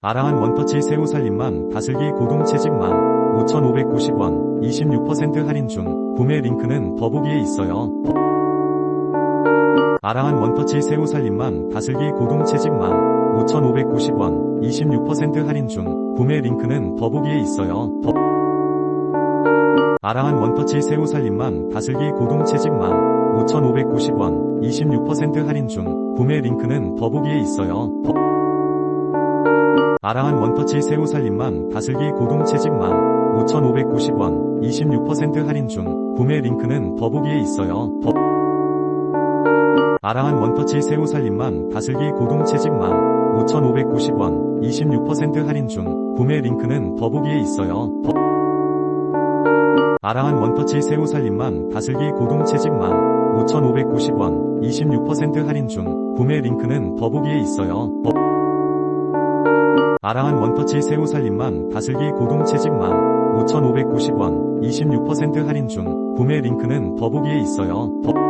아라한 원터치 새우살림만 다슬기 고동 채집만 5,590원 26% 할인 중 구매 링크는 더보기에 있어요. 아라한 원터치 새우살림만 다슬기 고동 채집만 5,590원 26% 할인 중 구매 링크는 더보기에 있어요. 더- 아라한 원터치 새우살림만 다슬기 고동 채집만 5,590원 26% 할인 중 구매 링크는 더보기에 있어요. 더- 아라한 원터치 새우살림만 다슬기 고동 채집만 5,590원 26% 할인 중 구매 링크는 더보기에 있어요. 더- 아라한 원터치 새우살림만 다슬기 고동 채집만 5,590원 26% 할인 중 구매 링크는 더보기에 있어요. 더- 아라한 원터치 새우살림만 다슬기 고동 채집만 5,590원 26% 할인 중 구매 링크는 더보기에 있어요. 더- 아라한 원터치 새우살림만 다슬기 고동 채집만 5,590원 26% 할인 중 구매 링크는 더보기에 있어요. 더-